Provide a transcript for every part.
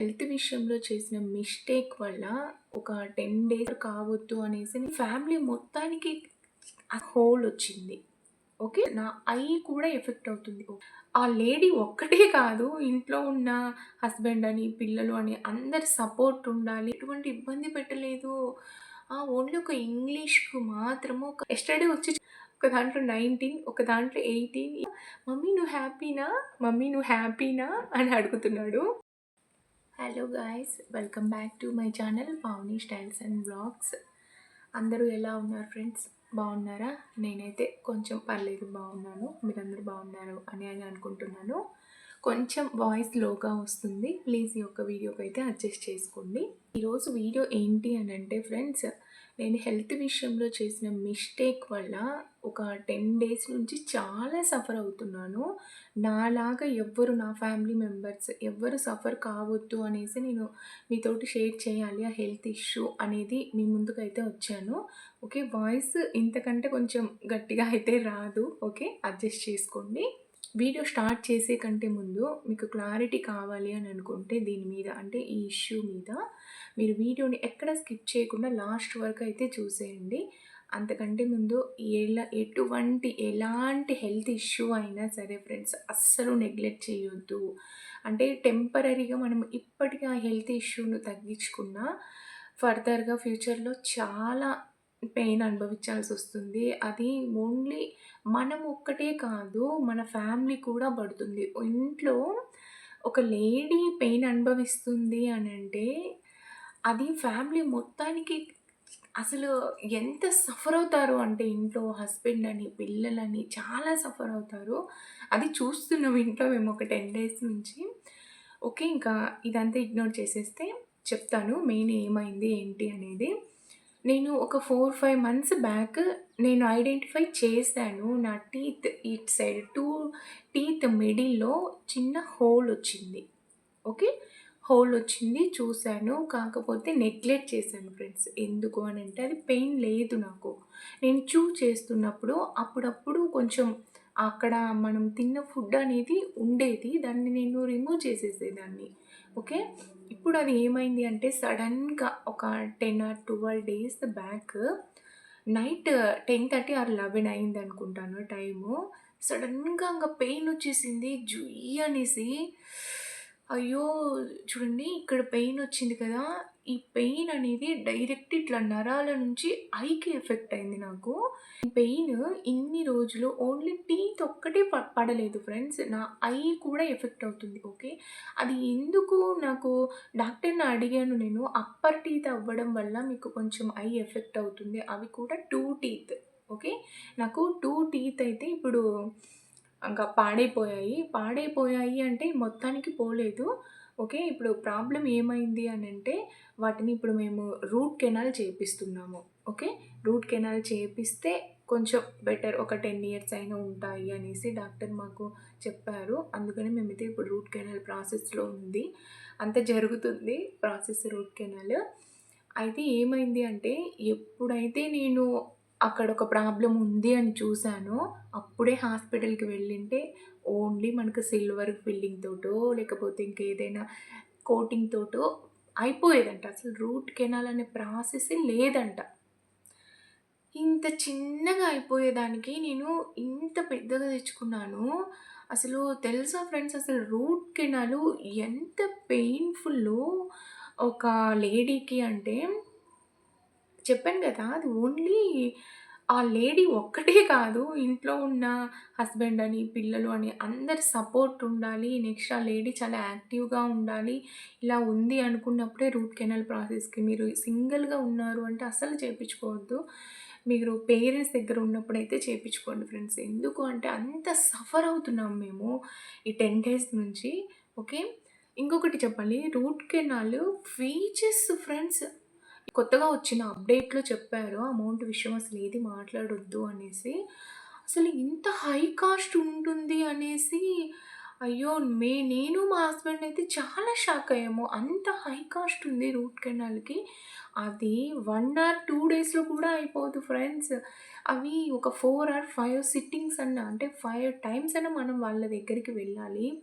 Health విషయంలో చేసిన mistake వల్ల ఒక టెన్ డేస్ కావద్దు అనేసి ఫ్యామిలీ మొత్తానికి హోల్ వచ్చింది. ఓకే? నా ఐ కూడా ఎఫెక్ట్ అవుతుంది. ఆ లేడీ ఒక్కటే కాదు ఇంట్లో ఉన్న హస్బెండ్ అని పిల్లలు అని అందరి సపోర్ట్ ఉండాలి. ఎటువంటి ఇబ్బంది పెట్టలేదు. ఓన్లీ ఒక ఇంగ్లీష్కు మాత్రము ఒక ఎస్టర్డే వచ్చి ఒక దాంట్లో నైన్టీన్ ఒక దాంట్లో ఎయిటీన్. మమ్మీ నువ్వు హ్యాపీనా? మమ్మీ నువ్వు హ్యాపీనా? అని అడుగుతున్నాడు. Hello guys welcome back to my channel Pavani styles and blogs అందరూ ఎలా ఉన్నారు ఫ్రెండ్స్ బాగున్నారా? నేనైతే కొంచెం పర్లేదు బాగున్నాను. మీరందరూ బాగున్నారు అని అని అనుకుంటున్నాను. కొంచెం వాయిస్ లోగా వస్తుంది. ప్లీజ్ ఈ యొక్క వీడియోకి అయితే అడ్జస్ట్ చేసుకోండి. ఈరోజు వీడియో ఏంటి అని అంటే ఫ్రెండ్స్ నేను హెల్త్ విషయంలో చేసిన మిస్టేక్ వల్ల ఒక టెన్ డేస్ నుంచి చాలా సఫర్ అవుతున్నాను. నాలాగా ఎవ్వరు నా ఫ్యామిలీ మెంబర్స్ ఎవ్వరు సఫర్ కావద్దు అనేసి నేను మీతోటి షేర్ చేయాలి ఆ హెల్త్ ఇష్యూ అనేది మీ ముందుకైతే వచ్చాను. ఓకే వాయిస్ ఇంతకంటే కొంచెం గట్టిగా అయితే రాదు. ఓకే అడ్జస్ట్ చేసుకోండి. వీడియో స్టార్ట్ చేసే కంటే ముందు మీకు క్లారిటీ కావాలి అని అనుకుంటే దీని మీద అంటే ఈ ఇష్యూ మీద మీరు వీడియోని ఎక్కడ స్కిప్ చేయకుండా లాస్ట్ వరకు అయితే చూసేయండి. అంతకంటే ముందు ఎలా ఎటువంటి ఎలాంటి హెల్త్ ఇష్యూ అయినా సరే ఫ్రెండ్స్ అస్సలు నెగ్లెక్ట్ చేయొద్దు. అంటే టెంపరీగా మనం ఇప్పటికీ ఆ హెల్త్ ఇష్యూను తగ్గించుకున్నా ఫర్దర్గా ఫ్యూచర్లో చాలా పెయిన్ అనుభవించాల్సి వస్తుంది అది ఓన్లీ మనం ఒక్కటే కాదు మన ఫ్యామిలీ కూడా పడుతుంది. ఇంట్లో ఒక లేడీ పెయిన్ అనుభవిస్తుంది అని అంటే అది ఫ్యామిలీ మొత్తానికి అసలు ఎంత సఫర్ అవుతారు అంటే ఇంట్లో హస్బెండ్ అని పిల్లలని చాలా సఫర్ అవుతారు అది చూస్తున్నాం ఇంట్లో మేము ఒక టెన్ డేస్ నుంచి. ఓకే ఇంకా ఇదంతా ఇగ్నోర్ చేసేస్తే చెప్తాను మెయిన్ ఏమైంది ఏంటి అనేది. నేను ఒక ఫోర్ ఫైవ్ మంత్స్ బ్యాక్ నేను ఐడెంటిఫై చేశాను. నా teeth it side two teeth మిడిల్లో చిన్న హోల్ వచ్చింది. ఓకే? హోల్ వచ్చింది చూశాను. కాకపోతే నెగ్లెక్ట్ చేశాను ఫ్రెండ్స్. ఎందుకు అని అంటే అది పెయిన్ లేదు నాకు. నేను చూ చేస్తున్నప్పుడు అప్పుడప్పుడు కొంచెం అక్కడ మనం తిన్న ఫుడ్ అనేది ఉండేది. దాన్ని నేను రిమూవ్ చేసేసేదాన్ని. ఓకే? ఇప్పుడు అది ఏమైంది అంటే సడన్గా ఒక ten or twelve days back night ten thirty or eleven అయింది అనుకుంటాను టైము. సడన్గా ఇంకా పెయిన్ వచ్చేసింది జుయ్యి అనేసి. అయ్యో చూడండి ఇక్కడ పెయిన్ వచ్చింది కదా. ఈ పెయిన్ అనేది డైరెక్ట్ ఇట్లా నరాల నుంచి ఐకి ఎఫెక్ట్ అయింది నాకు. పెయిన్ ఇన్ని రోజులు ఓన్లీ టీత్ ఒక్కటే పడలేదు ఫ్రెండ్స్. నా ఐ కూడా ఎఫెక్ట్ అవుతుంది ఓకే? అది ఎందుకు నాకు డాక్టర్ని అడిగాను నేను. అప్పర్ టీత్ అవ్వడం వల్ల మీకు కొంచెం ఐ ఎఫెక్ట్ అవుతుంది. అవి కూడా టూ టీత్ ఓకే? నాకు టూ టీత్ అయితే ఇప్పుడు ఇంకా పాడైపోయాయి. పాడైపోయాయి అంటే మొత్తానికి పోలేదు. ఓకే ఇప్పుడు ప్రాబ్లం ఏమైంది అని అంటే వాటిని ఇప్పుడు మేము రూట్ కెనాల్ చేపిస్తున్నాము. ఓకే రూట్ కెనాల్ చేపిస్తే కొంచెం బెటర్ ఒక టెన్ ఇయర్స్ అయినా ఉంటాయి అనేసి డాక్టర్ మాకు చెప్పారు. అందుకని మేమైతే ఇప్పుడు రూట్ కెనాల్ ప్రాసెస్లో ఉంది. అంత జరుగుతుంది ప్రాసెస్ రూట్ కెనాల్. అయితే ఏమైంది అంటే ఎప్పుడైతే నేను అక్కడ ఒక ప్రాబ్లం ఉంది అని చూశాను. అప్పుడే హాస్పిటల్కి వెళ్ళింటే ఓన్లీ మనకు సిల్వర్ ఫిల్లింగ్ తోటో లేకపోతే ఇంకేదైనా కోటింగ్ తోటో అయిపోయేదంట. అసలు రూట్ కెనాల్ అనే ప్రాసెస్ లేదంట. ఇంత చిన్నగా అయిపోయేదానికి నేను ఇంత పెద్దగా తెచ్చుకున్నాను. అసలు తెలుసా ఫ్రెండ్స్ అసలు రూట్ కెనాలు ఎంత పెయిన్ఫుల్ ఒక లేడీకి అంటే చెప్పాను కదా అది ఓన్లీ ఆ లేడీ ఒక్కటే కాదు ఇంట్లో ఉన్న హస్బెండ్ అని పిల్లలు అని అందరి సపోర్ట్ ఉండాలి. నెక్స్ట్ ఆ లేడీ చాలా యాక్టివ్గా ఉండాలి. ఇలా ఉంది అనుకున్నప్పుడే రూట్ కెనాల్ ప్రాసెస్కి మీరు సింగిల్గా ఉన్నారు అంటే అస్సలు చేయించుకోవద్దు మీరు పేరెంట్స్ దగ్గర ఉన్నప్పుడైతే చేయించుకోండి ఫ్రెండ్స్. ఎందుకు అంటే అంత సఫర్ అవుతున్నాం మేము ఈ టెన్ డేస్ నుంచి ఓకే? ఇంకొకటి చెప్పాలి రూట్ కెనాల్ ఫీచర్స్ ఫ్రెండ్స్ కొత్తగా వచ్చిన అప్డేట్లో చెప్పారు. అమౌంట్ విషయం అసలు ఏది మాట్లాడొద్దు అనేసి. అసలు ఇంత హై కాస్ట్ ఉంటుంది అనేసి అయ్యో మే నేను మా హస్బెండ్ అయితే చాలా షాక్ అయ్యాము. అంత హై కాస్ట్ ఉంది రూట్ కెనాల్కి. అది వన్ ఆర్ టూ డేస్లో కూడా అయిపోదు ఫ్రెండ్స్. అవి ఒక ఫోర్ ఆర్ ఫైవ్ సిట్టింగ్స్ అన్న అంటే ఫైవ్ టైమ్స్ అయినా మనం వాళ్ళ దగ్గరికి వెళ్ళాలి.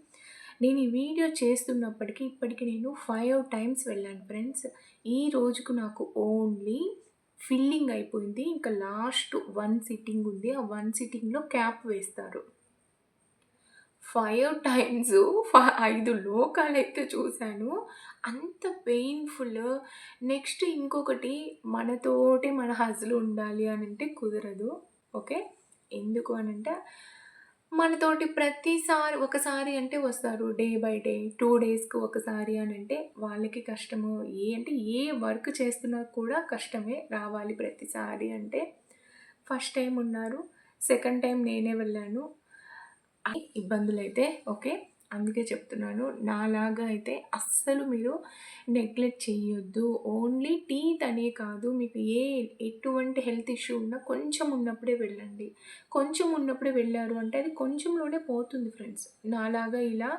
నేను ఈ వీడియో చేస్తున్నప్పటికీ ఇప్పటికి నేను ఫైవ్ టైమ్స్ వెళ్ళాను ఫ్రెండ్స్. ఈ రోజుకు నాకు ఓన్లీ ఫిల్లింగ్ అయిపోయింది. ఇంకా లాస్ట్ వన్ సిట్టింగ్ ఉంది. ఆ వన్ సిట్టింగ్‌లో క్యాప్ వేస్తారు. ఫైవ్ టైమ్స్ ఫ 5 లోకాలైతే చూశాను అంత పెయిన్‌ఫుల్. నెక్స్ట్ ఇంకొకటి మనతోటి మన హస్లు ఉండాలి అని అంటే కుదరదు. ఓకే. ఎందుకు అనంటే మనతోటి ప్రతిసారి ఒకసారి అంటే వస్తారు. డే బై డే, టూ డేస్‌కి ఒకసారి అని అంటే వాళ్ళకి కష్టము. ఏ అంటే ఏ వర్క్ చేస్తున్నా కూడా కష్టమే రావాలి ప్రతిసారి అంటే. ఫస్ట్ టైం ఉన్నారు. సెకండ్ టైం నేనే వెళ్ళాను. ఇబ్బందులు అయితే ఓకే. అందుకే చెప్తున్నాను. నాలాగా అయితే అస్సలు మీరు నెగ్లెక్ట్ చేయొద్దు. ఓన్లీ టీత్ అనే కాదు మీకు ఏ ఎటువంటి హెల్త్ ఇష్యూ ఉన్నా కొంచెం ఉన్నప్పుడే వెళ్ళండి. కొంచెం ఉన్నప్పుడే వెళ్ళారు అంటే అది కొంచెంలోనే పోతుంది ఫ్రెండ్స్. నాలాగా ఇలా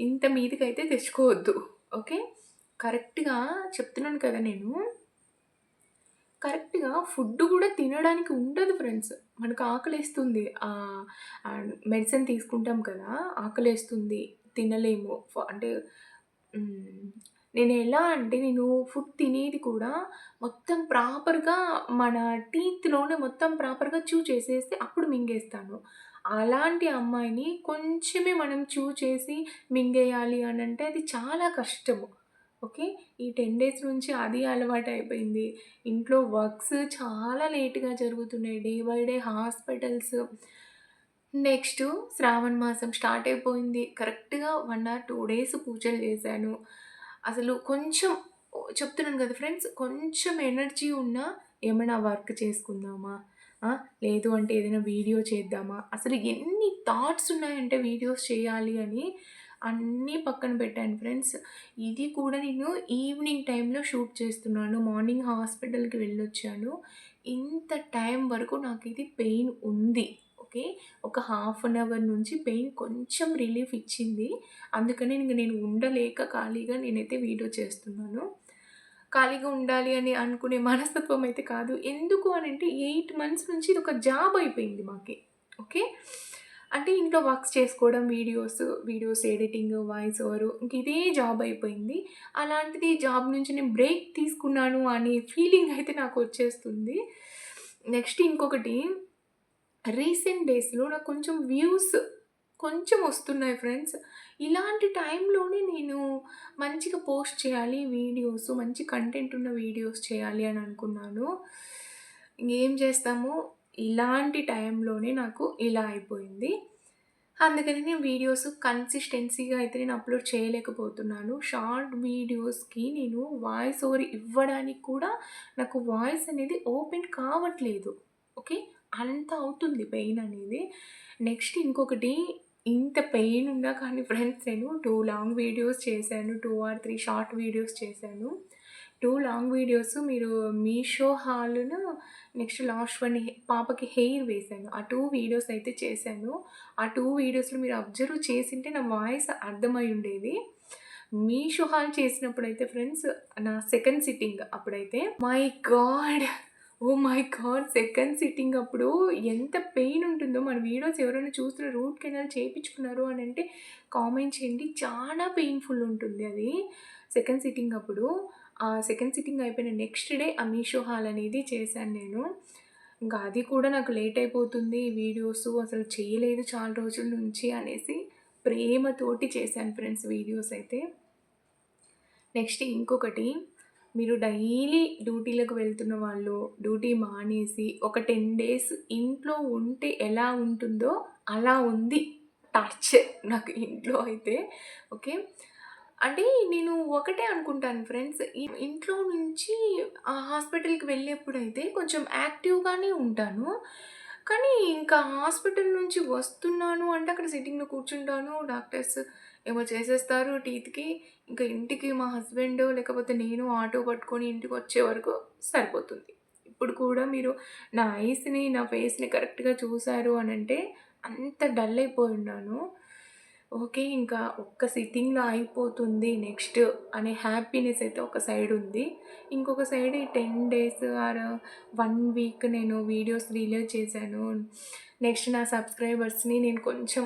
ఇంత మీదికైతే తెచ్చుకోవద్దు. ఓకే. కరెక్ట్‌గా చెప్తున్నాను కదా నేను. కరెక్ట్‌గా ఫుడ్ కూడా తినడానికి ఉండదు ఫ్రెండ్స్. మనకు ఆకలేస్తుంది. మెడిసిన్ తీసుకుంటాం కదా! ఆకలేస్తుంది. తినలేము. అంటే నేను ఎలా అంటే నేను ఫుడ్ తినేది కూడా మొత్తం ప్రాపర్‌గా మన టీత్‌లోనే మొత్తం ప్రాపర్‌గా చూ చేసేసి అప్పుడు మింగేస్తాను. అలాంటి అమ్మాయిని కొంచెమే మనం చూ చేసి మింగేయాలి అని అంటే అది చాలా కష్టము. ఓకే. ఈ 10 డేస్ నుంచి అది అలవాటయిపోయింది. ఇంట్లో వర్క్స్ చాలా లేట్‌గా జరుగుతున్నాయి. Day by day hospitals. Next Shravana మాసం స్టార్ట్ అయిపోయింది. కరెక్ట్‌గా వన్ ఆర్ టూ డేస్ పూజలు చేశాను. అసలు కొంచెం చెప్తున్నాను కదా ఫ్రెండ్స్. కొంచెం ఎనర్జీ ఉన్నా ఏమైనా వర్క్ చేసుకుందామా? లేదు అంటే ఏదైనా వీడియో చేద్దామా? అసలు ఎన్ని థాట్స్ ఉన్నాయంటే వీడియోస్ చేయాలి అని అన్నీ పక్కన పెట్టాను ఫ్రెండ్స్. ఇది కూడా నేను ఈవినింగ్ టైంలో షూట్ చేస్తున్నాను. మార్నింగ్ హాస్పిటల్‌కి వెళ్ళొచ్చాను. ఇంత టైం వరకు నాకు ఇది పెయిన్ ఉంది. ఓకే. ఒక హాఫ్ అన్ అవర్ నుంచి పెయిన్ కొంచెం రిలీఫ్ ఇచ్చింది. అందుకని ఇంక నేను ఉండలేక ఖాళీగా నేనైతే వీడియో చేస్తున్నాను. ఖాళీగా ఉండాలి అని అనుకునే మనస్తత్వం అయితే కాదు. ఎందుకు అని అంటే ఎయిట్ మంత్స్ నుంచి ఇది ఒక జాబ్ అయిపోయింది మాకి. ఓకే. అంటే ఇంట్లో వర్క్స్ చేసుకోవడం, videos, videos editing, voice over ఇంక ఇదే జాబ్ అయిపోయింది. అలాంటిది జాబ్ నుంచి నేను బ్రేక్ తీసుకున్నాను అనే ఫీలింగ్ అయితే నాకు వచ్చేస్తుంది నెక్స్ట్ ఇంకొకటి రీసెంట్ డేస్‌లో నాకు కొంచెం వ్యూస్ కొంచెం వస్తున్నాయి ఫ్రెండ్స్. ఇలాంటి టైంలోనే నేను మంచిగా పోస్ట్ చేయాలి వీడియోస్, మంచి కంటెంట్ ఉన్న వీడియోస్ చేయాలి అని అనుకున్నాను. ఇంకేం చేస్తాము, ఇలాంటి టైంలోనే నాకు ఇలా అయిపోయింది. అందుకని నేను వీడియోస్ కన్సిస్టెన్సీగా అయితే నేను అప్‌లోడ్ చేయలేకపోతున్నాను. షార్ట్ వీడియోస్‌కి నేను వాయిస్ ఓవర్ ఇవ్వడానికి కూడా నాకు వాయిస్ అనేది ఓపెన్ కావట్లేదు. ఓకే. అంత అవుతుంది పెయిన్ అనేది. నెక్స్ట్ ఇంకొకటి ఇంత పెయిన్ ఉన్నా కానీ ఫ్రెండ్స్ నేను టూ లాంగ్ వీడియోస్ చేశాను. Two or three short videos చేశాను. టూ లాంగ్ వీడియోస్ మీరు మీషో హాల్‌ను నెక్స్ట్ లాస్ట్ వన్ పాపకి హెయిర్ వేశాను. ఆ టూ వీడియోస్ అయితే చేశాను. ఆ టూ వీడియోస్‌లో మీరు అబ్జర్వ్ చేసింటే నా వాయిస్ అర్థమై ఉండేది. మీషో హాల్ అయితే ఫ్రెండ్స్ నా సెకండ్ సిట్టింగ్ అప్పుడైతే my god! Oh my god! Second sitting అప్పుడు ఎంత పెయిన్ ఉంటుందో మన వీడియోస్ ఎవరైనా చూస్తున్న రూట్ కెనాల్ అని అంటే కామెంట్ చేయండి. చాలా పెయిన్‌ఫుల్ ఉంటుంది అది. సెకండ్ సిట్టింగ్ అప్పుడు. ఆ సెకండ్ సిట్టింగ్ అయిపోయిన నెక్స్ట్ డే ఆ మీషో హాల్ అనేది చేశాను నేను. ఇంకా అది కూడా నాకు లేట్ అయిపోతుంది. వీడియోస్ అసలు చేయలేదు చాలా రోజుల నుంచి అనేసి ప్రేమతోటి చేశాను ఫ్రెండ్స్ వీడియోస్ అయితే. నెక్స్ట్ ఇంకొకటి మీరు డైలీ డ్యూటీలకు వెళ్తున్న వాళ్ళు, డ్యూటీ మానేసి ఒక 10 డేస్ ఇంట్లో ఉంటే ఎలా ఉంటుందో అలా ఉంది టార్చర్ నాకు ఇంట్లో అయితే. ఓకే. అంటే నేను ఒకటే అనుకుంటాను ఫ్రెండ్స్. ఇంట్లో నుంచి హాస్పిటల్‌కి వెళ్ళేప్పుడైతే కొంచెం యాక్టివ్‌గానే ఉంటాను. కానీ ఇంకా హాస్పిటల్ నుంచి వస్తున్నాను అంటే అక్కడ సిట్టింగ్‌లో కూర్చుంటాను. డాక్టర్స్ ఏమో చేసేస్తారు టీత్‌కి. ఇంకా ఇంటికి మా హస్బెండ్ లేకపోతే నేను ఆటో పట్టుకొని ఇంటికి వచ్చే వరకు సరిపోతుంది. ఇప్పుడు కూడా మీరు నా ఐస్‌ని, నా ఫేస్‌ని కరెక్ట్‌గా చూసారు అంటే అంత డల్ అయిపోయి ఉన్నాను. ఓకే. ఇంకా ఒక్క సిట్టింగ్‌లో అయిపోతుంది నెక్స్ట్ అనే హ్యాపీనెస్ అయితే ఒక సైడ్ ఉంది. ఇంకొక సైడ్ ఈ 10 డేస్ ఆర్ వన్ వీక్ నేను వీడియోస్ డిలే చేశాను. నెక్స్ట్ నా సబ్స్క్రైబర్స్‌ని నేను కొంచెం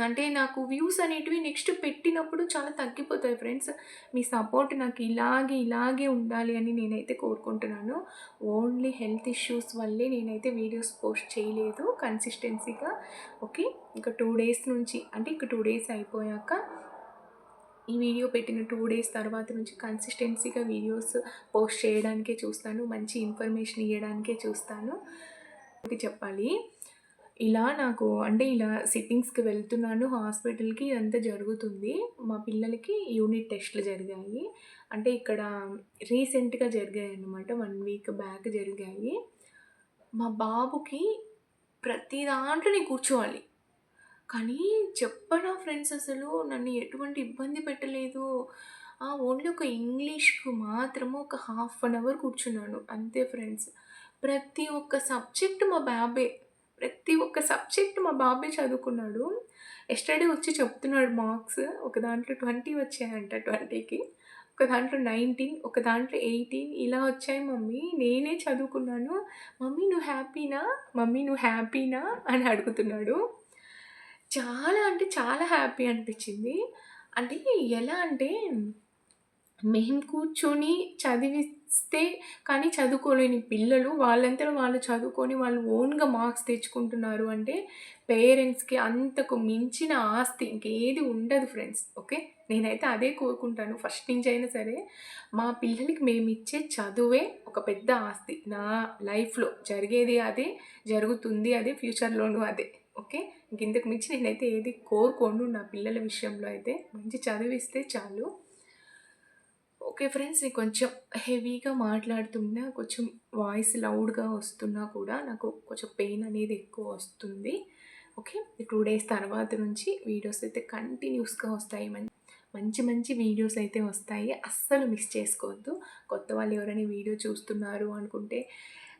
అంటే నాకు వ్యూస్ అనేటివి నెక్స్ట్ పెట్టినప్పుడు చాలా తగ్గిపోతాయి ఫ్రెండ్స్. మీ సపోర్ట్ నాకు ఇలాగే ఇలాగే ఉండాలి అని నేనైతే కోరుకుంటున్నాను. ఓన్లీ హెల్త్ ఇష్యూస్ వల్లే నేనైతే వీడియోస్ పోస్ట్ చేయలేదు కన్సిస్టెన్సీగా. ఓకే? ఇక టూ డేస్ నుంచి అంటే ఇక టూ డేస్ అయిపోయాక ఈ వీడియో పెట్టిన టూ డేస్ తర్వాత నుంచి కన్సిస్టెన్సీగా వీడియోస్ పోస్ట్ చేయడానికే చూస్తాను. మంచి ఇన్ఫర్మేషన్ ఇవ్వడానికే చూస్తాను. ఒకటి చెప్పాలి. ఇలా నాకు అంటే ఇలా సిట్టింగ్స్కి వెళ్తున్నాను హాస్పిటల్కి ఇదంతా జరుగుతుంది. మా పిల్లలకి యూనిట్ టెస్ట్లు జరిగాయి. అంటే ఇక్కడ రీసెంట్గా జరిగాయి అన్నమాట వన్ వీక్ బ్యాక్ జరిగాయి. మా బాబుకి ప్రతి దాంట్లో నేను కూర్చోవాలి. కానీ చెప్పనా ఫ్రెండ్స్ అసలు? నన్ను ఎటువంటి ఇబ్బంది పెట్టలేదు. ఓన్లీ ఒక ఇంగ్లీష్కు మాత్రము ఒక హాఫ్ అన్ అవర్ కూర్చున్నాను. అంతే ఫ్రెండ్స్. ప్రతి ఒక్క సబ్జెక్ట్ మా బాబే. ప్రతి ఒక్క సబ్జెక్ట్ మా బాబే చదువుకున్నాడు. ఎస్టర్డే వచ్చి చెప్తున్నాడు మార్క్స్. ఒక దాంట్లో ట్వంటీ వచ్చాయంట ట్వంటీకి. ఒక దాంట్లో నైన్టీన్ ఒక దాంట్లో ఎయిటీన్. ఇలా వచ్చాయి మమ్మీ. నేనే చదువుకున్నాను. మమ్మీ నువ్వు హ్యాపీనా? మమ్మీ నువ్వు హ్యాపీనా? అని అడుగుతున్నాడు. చాలా అంటే చాలా హ్యాపీ అనిపించింది. అంటే ఎలా అంటే మేము కూర్చొని చదివి చదివిస్తే కానీ చదువుకోలేని పిల్లలు వాళ్ళంతా వాళ్ళు చదువుకొని వాళ్ళు ఓన్గా మార్క్స్ తెచ్చుకుంటున్నారు అంటే పేరెంట్స్కి అంతకు మించిన ఆస్తి ఇంకేది ఉండదు ఫ్రెండ్స్ ఓకే? నేనైతే అదే కోరుకుంటాను. ఫస్ట్ నుంచి అయినా సరే మా పిల్లలకి మేము ఇచ్చే చదువే ఒక పెద్ద ఆస్తి. నా లైఫ్లో జరిగేది అదే జరుగుతుంది అదే ఫ్యూచర్లోనూ అదే ఓకే? ఇంతకు మించి నేనైతే ఏది కోరుకోను నా పిల్లల విషయంలో అయితే. మంచి చదివిస్తే చాలు. ఓకే ఫ్రెండ్స్ నేను కొంచెం హెవీగా మాట్లాడుతున్నా కొంచెం వాయిస్ లౌడ్గా వస్తున్నా కూడా నాకు కొంచెం పెయిన్ అనేది ఎక్కువ వస్తుంది. ఓకే టూ డేస్ తర్వాత నుంచి వీడియోస్ అయితే కంటిన్యూస్గా వస్తాయి. మంచి మంచి వీడియోస్ అయితే వస్తాయి. అస్సలు మిస్ చేసుకోవద్దు. కొత్త వాళ్ళు ఎవరైనా వీడియో చూస్తున్నారు అనుకుంటే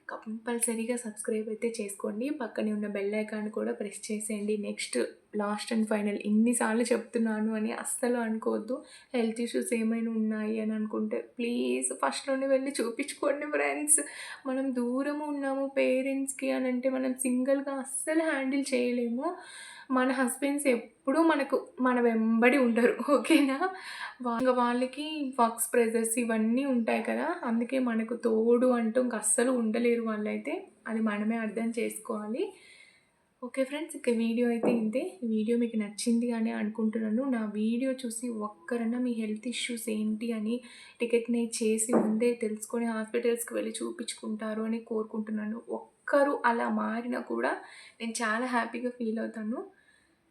కంపల్సరీగా సబ్స్క్రైబ్ అయితే చేసుకోండి. పక్కనే ఉన్న బెల్ ఐకాన్ కూడా ప్రెస్ చేసేయండి. నెక్స్ట్ లాస్ట్ అండ్ ఫైనల్ ఇన్నిసార్లు చెప్తున్నాను అని అస్సలు అనుకోవద్దు. హెల్త్ ఇష్యూస్ ఏమైనా ఉన్నాయి అని అనుకుంటే ప్లీజ్ ఫస్ట్లోనే వెళ్ళి చూపించుకోండి ఫ్రెండ్స్ మనం దూరం ఉన్నాము పేరెంట్స్కి అని అంటే మనం సింగిల్గా అస్సలు హ్యాండిల్ చేయలేము. మన హస్బెండ్స్ ఎప్పుడూ మనకు మన వెంబడి ఉండరు ఓకేనా? ఇంకా వాళ్ళకి వర్క్స్ ప్రెజర్స్ ఇవన్నీ ఉంటాయి కదా అందుకే మనకు తోడు అంటూ ఇంక అస్సలు ఉండలేరు వాళ్ళైతే అది మనమే అర్థం చేసుకోవాలి. ఓకే ఫ్రెండ్స్ ఇక వీడియో అయితే ఇంతే. వీడియో మీకు నచ్చింది అని అనుకుంటున్నాను. నా వీడియో చూసి ఒక్కరన్నా మీ హెల్త్ ఇష్యూస్ ఏంటి అని టికెట్ని చేసి ముందే తెలుసుకొని హాస్పిటల్స్కి వెళ్ళి చూపించుకుంటారు అని కోరుకుంటున్నాను. ఒక్కరు అలా మారినా కూడా నేను చాలా హ్యాపీగా ఫీల్ అవుతాను.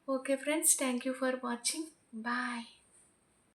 Okay friends thank you for watching. Bye.